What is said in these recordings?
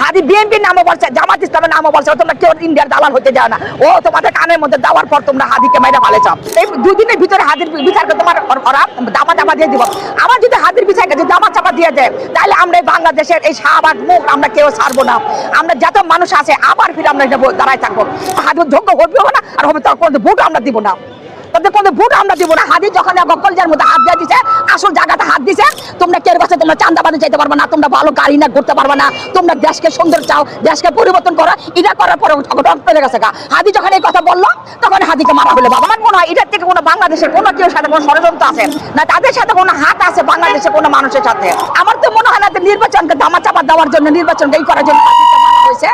হাদি বিএনপির নামও বলছে, জামাত ইসলামের নামও বলছে তোমরা কেউ ইন্ডিয়ার দালাল হতে যাও না। ও তোমাদের কানের মধ্যে দেওয়ার পর তোমরা হাদিকে মেরে ফেলেছ এই দুদিনের ভিতরে হাদির বিচারকে তোমার ওর- চাপা দিয়ে দিব। আমার যদি হাদির বিচারকে যদি দামা চাপা দিয়ে দেয়, তাহলে আমরা এই বাংলাদেশের এই শাহবাগ মুখ আমরা কেউ ছাড়বো না। আমরা যত মানুষ আছে, আবার ফিরে আমরা দাঁড়ায় থাকব। হাদির যোগ্য হবেও না, আর হবে তখন ভোট আমরা দিব না। হাদি যখন হাত দিছে হাত দিছে, তোমরা চান্দাবাদে পারবে না, তোমরা ভালো গাড়ি পারবে না, তোমরা দেশকে সুন্দর চাও, দেশকে পরিবর্তন করো করার হাদি যখন এই কথা বলল, তখন হাদিকে মারা আমার মনে হয় এটার থেকে কোনো বাংলাদেশের কোনো সাথে কোনো আছে? না, তাদের সাথে কোনো হাত আছে বাংলাদেশের কোনো মানুষের সাথে? আমার তো মনে হয় না নির্বাচনকে দামা চাপা দেওয়ার জন্য, নির্বাচনকে এই করার জন্য হয়েছে।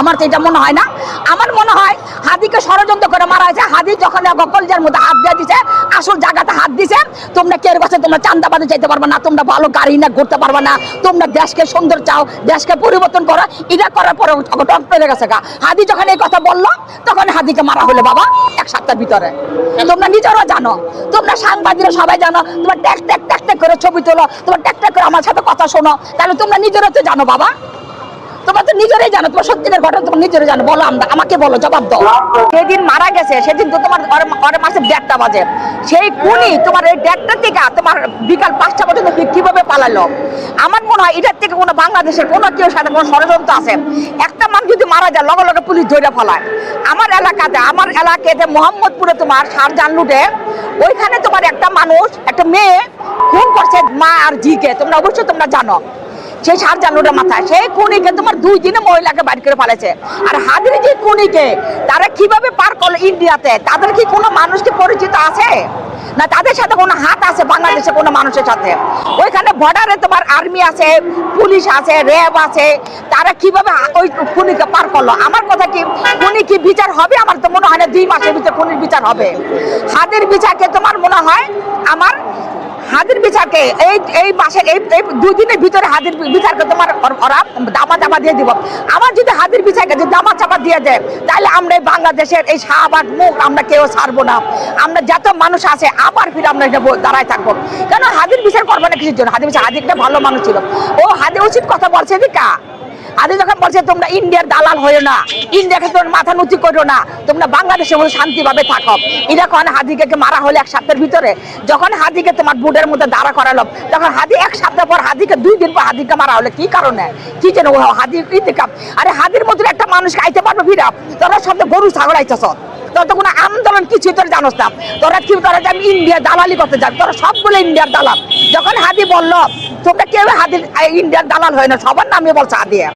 আমার তো এটা মনে হয় না। আমার মনে হয় হাদিকে ষড়যন্ত্র করে মারা হয়েছে। হাদি যখন গকলজার মধ্যে হাত দিয়ে দিছে, আসল জায়গাতে হাত দিছে, তোমরা কের কাছে? তোমরা চান্দাবাদে চাইতে পারবে না, তোমরা ভালো গাড়ি না করতে পারবে না, তোমরা দেশকে সুন্দর চাও, দেশকে পরিবর্তন করো। এটা করার পরে টক পেরে গেছে গা। হাদি যখন এই কথা বলল, তখন হাদিকে মারা হলো বাবা এক সপ্তাহের ভিতরে। তোমরা নিজেরা জানো, তোমরা সাংবাদিকরা সবাই জানো, তোমরা ট্যাক ট্যাক ট্যাক ট্যাক করে ছবি তোলো, তোমার ট্যাক ট্যাক করে আমার সাথে কথা শোনো, তাহলে তোমরা নিজেরা তো জানো বাবা। তোমরা তো নিজেরাই জানো, তোমার সত্যিকার ঘটনা তোমার নিজেরাই জানো। বলো আমরা, আমাকে বলো, জবাব দাও। সেদিন মারা গেছে, সেদিন তো তোমার ওর মাসে দেড়টা বাজে। সেই খুনি তোমার এই দেড়টা থেকে তোমার বিকাল পাঁচটা পর্যন্ত কীভাবে পালালো? আমার মনে হয় এটার থেকে কোনো বাংলাদেশের কোনো কেউ সাথে কোনো ষড়যন্ত্র আছে। একটা মানুষ যদি মারা যায়, লগে লগে পুলিশ ধরে ফেলায়। আমার এলাকাতে আমার এলাকাতে মোহাম্মদপুরে তোমার সারজান লুটে, ওইখানে তোমার একটা মানুষ, একটা মেয়ে খুন করছে মা আর জিকে তোমরা অবশ্যই তোমরা জানো। সেই সার জানুরের মাথায়। সেই খুনিকে তোমার দুই দিনে মহিলাকে বাইর করে ফেলেছে। আর হাদির যে খুনিকে, তারা কীভাবে পার করল ইন্ডিয়াতে? তাদের কি কোনো মানুষ কি পরিচিত আছে? না, তাদের সাথে কোনো হাত আছে বাংলাদেশে কোনো মানুষের সাথে? ওইখানে বর্ডারে তোমার আর্মি আছে, পুলিশ আছে র্যাব আছে। তারা কীভাবে ওই খুনিকে পার করল? আমার কথা কি, খুনি কি বিচার হবে? আমার তো মনে হয় না দুই মাসের ভিতরে খুনির বিচার হবে। হাতের বিচারকে তোমার মনে হয় আমার হাজির বিচারকে এই এই মাসের এই দুই দিনের ভিতরে হাজির বিচারকে তোমার ওরা দামা চাপা দিয়ে দিব। আমার যদি হাজির বিচারকে যদি দামা চাপা দিয়ে দেয়, তাহলে আমরা এই বাংলাদেশের এই শাহবাগ মুখ আমরা কেউ ছাড়বো না। আমরা যত মানুষ আছে, আবার ফিরে আমরা এটা দাঁড়ায় থাকব। কেন হাজির বিচার করব না কিছুর জন্য? হাজির বিচার হাজিরটা ভালো মানুষ ছিল। ও হাজির উচিত কথা বলছে দিকা আদি যখন বলছে, তোমরা ইন্ডিয়ার দালাল হয়েও না। ইন্ডিয়াকে তোমরা মাথা নুচি করো না। তোমরা বাংলাদেশের মধ্যে শান্তিভাবে থাকো। এটা কখন হাদিকে মারা হলে এক সপ্তাহের ভিতরে? যখন হাদিকে তোমার বুডের মধ্যে দাঁড়া করালো তখন হাদি এক সপ্তাহ পর হাদিকে দুই দিন পর হাদিকে মারা হলে। কি কারণে? কি যেন হাদি কি আরে হাদির মধ্যে একটা মানুষ আইতে পারবে ফিরাম তোরা সব গরু, ছাগল আইতেছ। তোর তো কোনো আন্দোলন কিছু তোর জানোস না। তোরা কি তোরা যে আমি ইন্ডিয়া দালালি করতে যাবি। তোরা সবগুলো ইন্ডিয়ার দালাল। যখন হাদি বলল, তোমরা কেউ হাদির ইন্ডিয়ার দালাল হয় না, সবার নামে বলছে হাদি